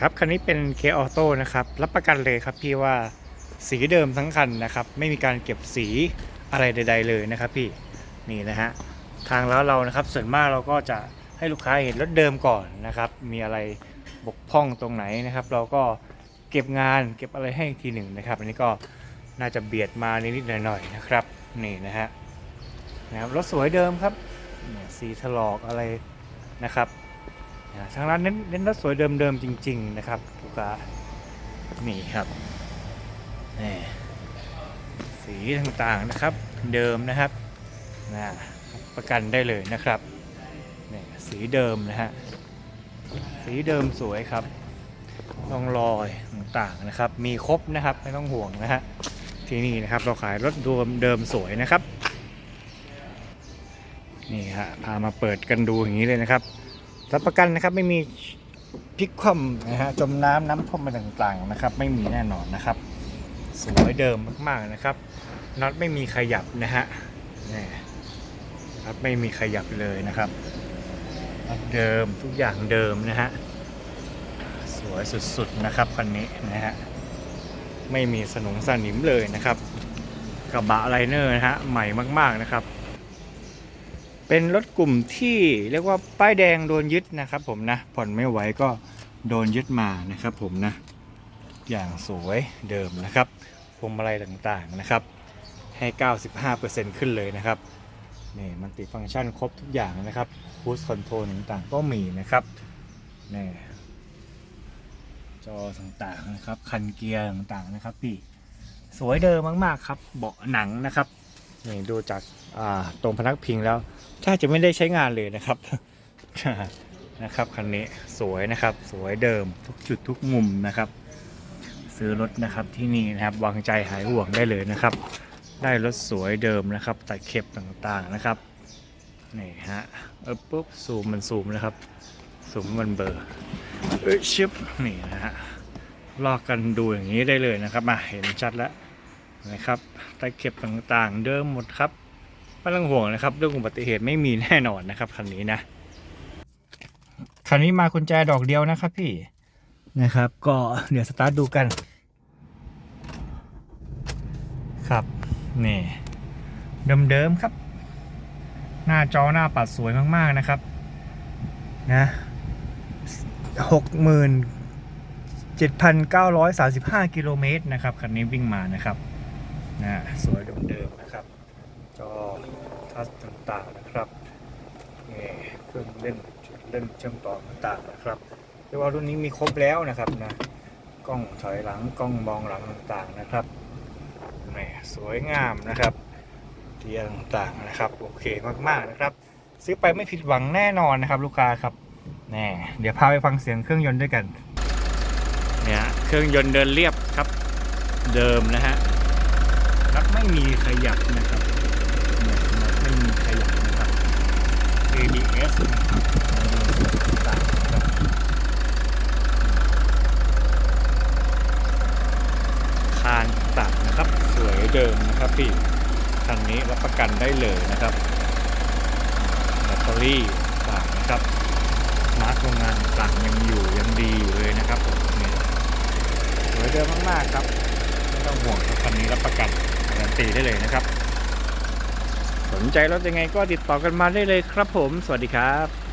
ครับคันนี้เป็น K Auto นะครับรับประกันเลยครับพี่ว่าสีเดิมทั้งคันนะครับไม่มีการเก็บสีอะไรใด ๆ เลยนะครับพี่นี่นะฮะทางแล้วเรานะครับส่วนมากเราก็จะให้ลูกค้าเห็นรถเดิมก่อนนะครับ มีอะไรบกพร่องตรงไหนนะครับ เราก็เก็บงานเก็บอะไรให้อีกทีหนึ่งนะครับ อันนี้ก็น่าจะเบียดมานิดๆหน่อยๆนะครับนี่นะฮะนะครับรถสวยเดิมครับเนี่ยสีถลอกอะไรนะครับ ทางร้านเน้นเน้นรถสวยเดิมๆจริง ๆ นะครับลูกค้านี่ครับนี่สีต่างๆนะครับเดิมนะครับนะประกันได้เลยนะครับนี่สีเดิมนะฮะสีเดิมสวยครับต้องรอยต่างๆนะครับ มีครบนะครับไม่ต้องห่วงนะฮะที่นี่นะครับเราขายรถเดิมเดิมสวยนะครับนี่ฮะพามาเปิดกันดูอย่างนี้เลยนะครับ รับประกันนะครับไม่มีพลิกคว่ำนะฮะจมน้ำน้ำท่วมอะไรต่างๆนะครับ ไม่มีแน่นอนนะครับ สวยเดิมมากๆนะครับน็อตไม่มีขยับนะฮะนี่ครับไม่มีขยับเลยนะครับเดิมทุกอย่างเดิมนะฮะสวยสุดๆนะครับคันนี้นะฮะไม่มีสนงสนิมเลยนะครับกระบะไลเนอร์นะฮะใหม่มากๆนะครับ เป็นรถกลุ่มที่เรียกว่าป้ายแดงโดนยึดนะครับ ผมนะผ่อนไม่ไหวก็โดนยึดมานะครับ ผมนะ อย่างสวยเดิมนะครับพวงมาลัยต่างๆนะครับ ให้ 95%ขึ้นเลยนะครับนี่มันติฟังก์ชันครบทุกอย่างนะครับคูสคอนโทรลต่างๆก็มีนะครับนี่จอต่างๆนะครับ คันเกียร์ต่างๆนะครับพี่สวยเดิมมากๆครับ เบาะหนังนะครับ นี่ดูจากตรงพนักพิงแล้วถ้าจะไม่ได้ใช้งานเลยนะครับนะครับคันนี้สวยนะครับสวยเดิมทุกจุดทุกมุมนะครับ ซื้อรถนะครับที่นี่นะครับวางใจหายห่วงได้เลยนะครับ ได้รถสวยเดิมนะครับแตัดเข็บต่างๆนะครับนี่ฮะเออปุ๊บซูมมันซูมนะครับซูมมันเบอร์เอ้ยชิปนี่นะฮะลอกกันดูอย่างนี้ได้เลยนะครับมาเห็นชัดแล้ว นะครับตัดเข็บต่างๆ เดิมหมดครับไม่ต้องห่วงนะครับเรื่องอุบัติเหตุไม่มีแน่นอนนะครับคันนี้นะคันนี้มากุญแจดอกเดียวนะครับพี่นะครับ ก็เดี๋ยวสตาร์ทดูกัน ครับนี่เดิมๆครับ หน้าจอหน้าปัดสวยมากๆนะครับนะหกหมื่นเจ็ดพันเก้าร้อยสาสิบห้ากิโลเมตรนะครับคันนี้วิ่งมานะครับ นะสวยเดิมๆนะครับ จอทัชต่างๆนะครับนี่เครื่องเล่นจุดเล่นเชื่อมต่อต่างๆนะครับเรียกว่ารุ่นนี้มีครบแล้วนะครับนะกล้องถอยหลังกล้องมองหลังต่างๆนะครับนี่สวยงามนะครับเทียร์ต่างๆนะครับ โอเคมากๆนะครับ ซื้อไปไม่ผิดหวังแน่นอนนะครับ ลูกค้าครับแน่เดี๋ยวพาไปฟังเสียงเครื่องยนต์ด้วยกันเนี่ยเครื่องยนต์เดินเรียบครับเดิมนะฮะ ครับ ไม่มีขยับนะครับไม่มีขยับนะครับ ABS นะครับต่างๆครับคานต่างนะครับ สวยเดิมนะครับพี่คันนี้รับประกันได้เลยนะครับแบตเตอรี่ต่างนะครับมาร์กโรงงานต่างยังอยู่ยังดีอยู่เลยนะครับเนี่ยสวยเดิมมากๆครับไม่ต้องห่วงครับคันนี้รับประกัน การันตีได้เลยนะครับ สนใจรถยังไงก็ติดต่อกันมาได้เลยครับผม สวัสดีครับ